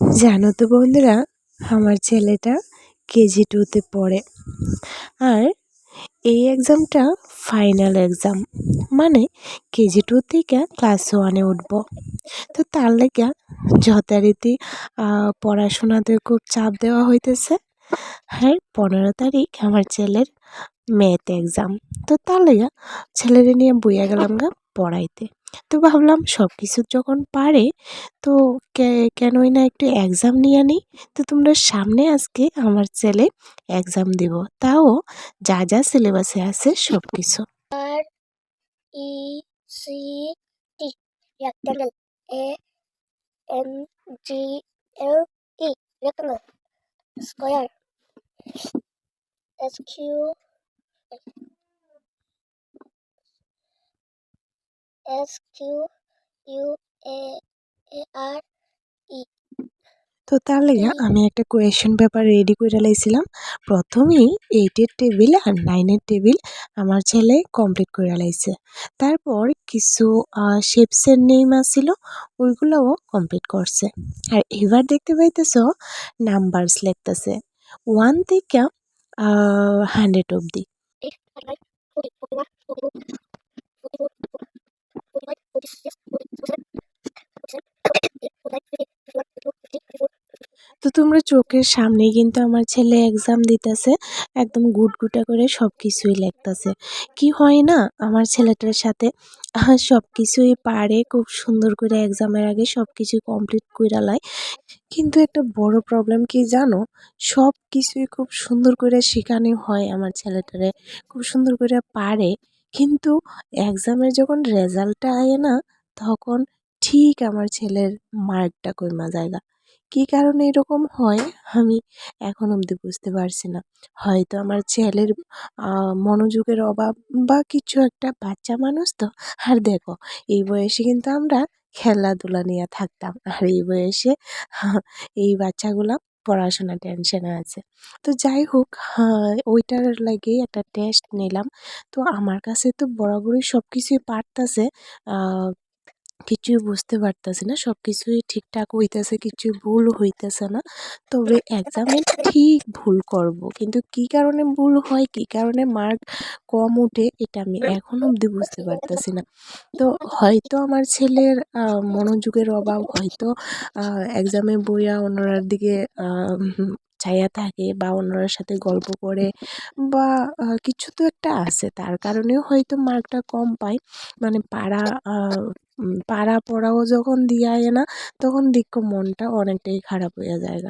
জানো তো বন্ধুরা, আমার ছেলেটা কেজি টুতে পড়ে। আর এই এক্সামটা ফাইনাল এক্সাম মানে কেজি টু থেকে ক্লাস ওয়ানে উঠব। তো তার লেগে যথারীতি পড়াশোনাতে খুব চাপ দেওয়া হইতেছে। আর পনেরো তারিখ আমার ছেলের ম্যাথ এক্সাম তো তার লেগে ছেলেরে নিয়ে বইয়া গেলাম গা পড়াইতে। তো ভাবলাম সব কিছু যখন পারে, তো কেনই না একটু এক্সাম নিয়ে নিই? তো তোমরা সামনে আজকে আমার ছেলে এক্সাম দিব। তাও যা যা সিলেবাসে আছে সব কিছু L E rectangle square S Q U A R তো তার লেগে আমি একটা কোয়েশন পেপার রেডি করে লাইছিলাম। প্রথমেই এইটের টেবিল আর নাইনের টেবিল আমার ছেলে কমপ্লিট করে লাইছে। তারপর কিছু শেপসের নেম আসছিল ওইগুলোও কমপ্লিট করছে। আর এবার দেখতে পাইতেছ নাম্বারস লিখতেছে। ওয়ান থেকে হান্ড্রেড অবধি। তো তোমরা চোখের সামনেই কিন্তু আমার ছেলে এক্সাম দিতেছে, একদম গুটগুটা করে সব কিছুই লিখতেছে। কি হয় না, আমার ছেলেটার সাথে সব কিছুই পারে, খুব সুন্দর করে এক্সামের আগে সব কিছু কমপ্লিট করে লয় কিন্তু একটা বড় প্রবলেম কি জানো? সব কিছুই খুব সুন্দর করে শেখানো হয় আমার ছেলেটারে, খুব সুন্দর করে পারে। কিন্তু এক্সামের যখন রেজাল্টটা আয় না, তখন ঠিক আমার ছেলের মার্কটা কইমা জায়গা। কী কারণে এরকম হয়, আমি এখন অবধি বুঝতে পারছি না। হয়তো আমার ছেলের মনোযোগের অভাব বা কিছু একটা বাচ্চা মানুষ তো, আর দেখো, এই বয়সে কিন্তু আমরা খেলাধুলা নিয়ে থাকতাম। আর এই বয়সে এই বাচ্চাগুলা পড়াশোনা টেনশনে আছে। তো যাই হোক হ্যাঁ, ওইটার লাগে একটা টেস্ট নিলাম। তো আমার কাছে তো বরাবরই সব কিছুই পারতাছে কিছুই বুঝতে পারতাছি না সব কিছুই ঠিকঠাক হইতেছে, কিছুই ভুল হইতেছে না। তবে এক্সামে ঠিক ভুল করব, কিন্তু কি কারণে ভুল হয়, কি কারণে মার্ক কম ওঠে, এটা আমি এখন অবধি বুঝতে পারতেছি না। তো হয়তো আমার ছেলের মনোযোগের অভাব, হয়তো এক্সামে বইয়া অন্যরার দিকে চাইয়া থাকে বা অন্যরার সাথে গল্প করে বা কিছু তো একটা আছে, তার কারণেও হয়তো মার্কটা কম পায়। মানে পাড়া পাড়া পড়াও যখন দিয়ায় না, তখন দেখো মনটা অনেকটাই খারাপ হয়ে যায়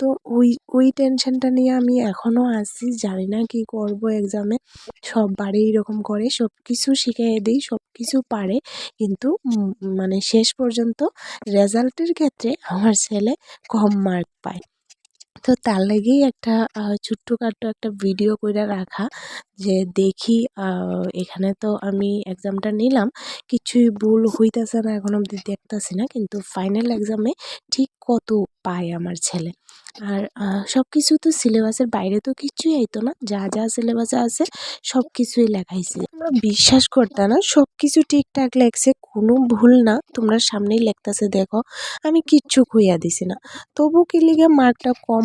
তো ওই ওই টেনশনটা নিয়ে আমি এখনও আছি, জানি না কি করব এক্সামে সববারই এরকম করে সব কিছু শিখিয়ে দিই সব কিছু পারে। কিন্তু মানে শেষ পর্যন্ত রেজাল্টের ক্ষেত্রে আমার ছেলে কম মার্ক পায়। তো তার লাগেই একটা ছোট্টখাট্টো একটা ভিডিও করে রাখা যে দেখি এখানে তো আমি এক্সামটা নিলাম, কিছুই ভুল হইতেছে না, এখন অবধি দেখতেছি না, কিন্তু ফাইনাল এক্সামে ঠিক কত পায় আমার ছেলে। আর সব কিছু তো সিলেবাসের বাইরে তো কিছুই আইতো না, যা যা সিলেবাসে আছে সব কিছুই লেখাইছে। তোমরা বিশ্বাস করতে না সব কিছু ঠিকঠাক লেখছে, কোনো ভুল না, তোমরা সামনেই লেখতেছে, দেখো, আমি কিচ্ছু খুইয়া দিছি না। তবু কি লিগে মার্কটা কম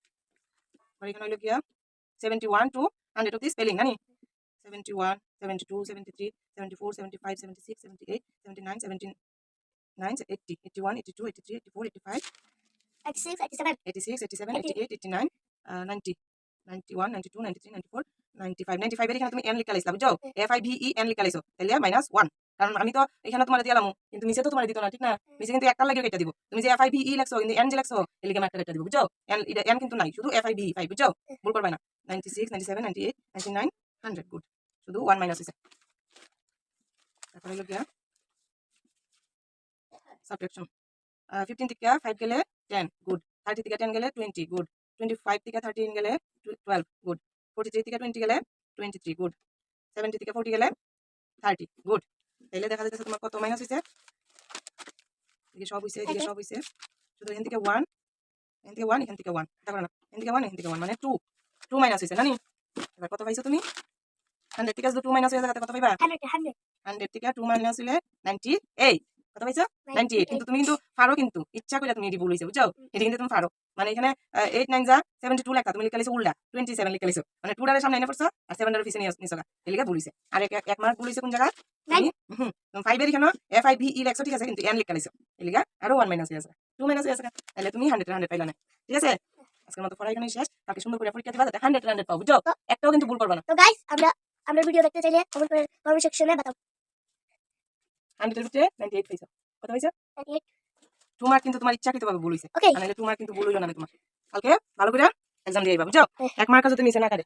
তারপরে এখানে হলো গিয়া seventy one two hundred of the spelling নানি seventy one seventy two seventy three seventy four seventy five seventy six seventy eight seventy nine seventy nine eighty eighty one eighty two eighty three eighty four eighty five 86 87 eighty six eighty seven eighty eight eighty nine ninety ninety one ninety two ninety three ninety four ninety five ninety ফাইভের এখানে তুমি N লিখা লাইছিলা বুঝছ F I V E N লিখা লাইছো তাহলে minus one কারণ আমি তো এখানে তোমার দিলাম কিন্তু নিচে তো তোমার দিত না, ঠিক না? নিচে কিন্তু একটা লাগে কেটে দিব। তুমি যে এফ আই ভি ই লেখছো, কিন্তু এন যে লেখছো, এর লিখে একটা কেটে দিব, বুঝছ? এন এন কিন্তু নাই, শুধু এফ আই ভি ফাইভ বুঝছ? ভুল করবে না। Ninety six ninety seven ninety ninety nine hundred good শুধু ওয়ান মাইনাস হয়েছে তারপরে হলো গিয়া সাবট্রাকশন ফিফটিন থেকে ফাইভ গেলে টেন গুড থার্টি থেকে টেন গেলে টোয়েন্টি গুড টোয়েন্টি ফাইভ থেকে থার্টিন গেলে টুয়েলভ গুড ফোর্টি থ্রি থেকে টোয়েন্টি গেলে টোয়েন্টি থ্রি গুড সেভেন্টি থেকে ফোর্টি গেলে থার্টি গুড তাহলে দেখা যাচ্ছে তোমার কত মাইনাস হয়েছে এদিকে সব হয়েছে এদিকে সব হয়েছে শুধু এখান থেকে ওয়ান এখান থেকে ওয়ান এখান থেকে ওয়ান দেখো না। এখান থেকে ওয়ান এখান থেকে ওয়ান মানে টু টু মাইনাস হয়েছে নানি? এবার কত পাইছো তুমি? হান্ড্রেড থেকে টু মাইনাস হয়ে যাবে কত পাইবা? হান্ড্রেড থেকে টু মাইনাস হলে নাইনটি এইট কত পাইছো নাইনটি এইট কিন্তু তুমি কিন্তু পারো কিন্তু ইচ্ছা করে তুমি এটি ভুল হয়েছে বুঝছ এটি কিন্তু তুমি পারো মানে এখানে এইট নাইন যা সেভেন্টি টু লেখা তুমি লিখে লিখছো উল্টা টোয়েন্টি সেভেন লিখে লিখছো মানে টু ডারের সামনে এনে পড়ছো আর সেভেন ডারের পিছনে নিছো গা এলিকে ভুল হয়েছে আর এক- এক মার্ক ভুল হয়েছে কোন জায়গায় ফাইভের এখানে এফ আই ভি ই লেখছো ঠিক আছে কিন্তু এন লিখে লিখছো এলিকা আরও ওয়ান মাইনাস হয়ে আছে। টু মাইনাস হয়ে আছে তাহলে তুমি হান্ড্রেড হান্ড্ড পাইলা না ঠিক আছে? আজকের মতো পড়া এখানে শেষ। কালকে সুন্দর করে পরীক্ষা দিবা যাতে হান্ড্রেড হান্ড্রেড পাও বুঝছ একটাও কিন্তু ভুল করবা না। তো গাইস আমরা আমরা ভিডিও দেখতে চাইলে কমেন্ট করে কমেন্ট সেকশনে বাতাও হান্ড্রেডের ভিতরে নাইনটি এইট পাইছো কত পাইছো 98 কিন্তু তোমার ভুল নাহলে তোমার কিন্তু ভুল হইল না তোমার। কালকে ভালো করে এক্সাম দিয়ে যাবা বুঝছ? এক মার্কা যদি মিশে না কাটে।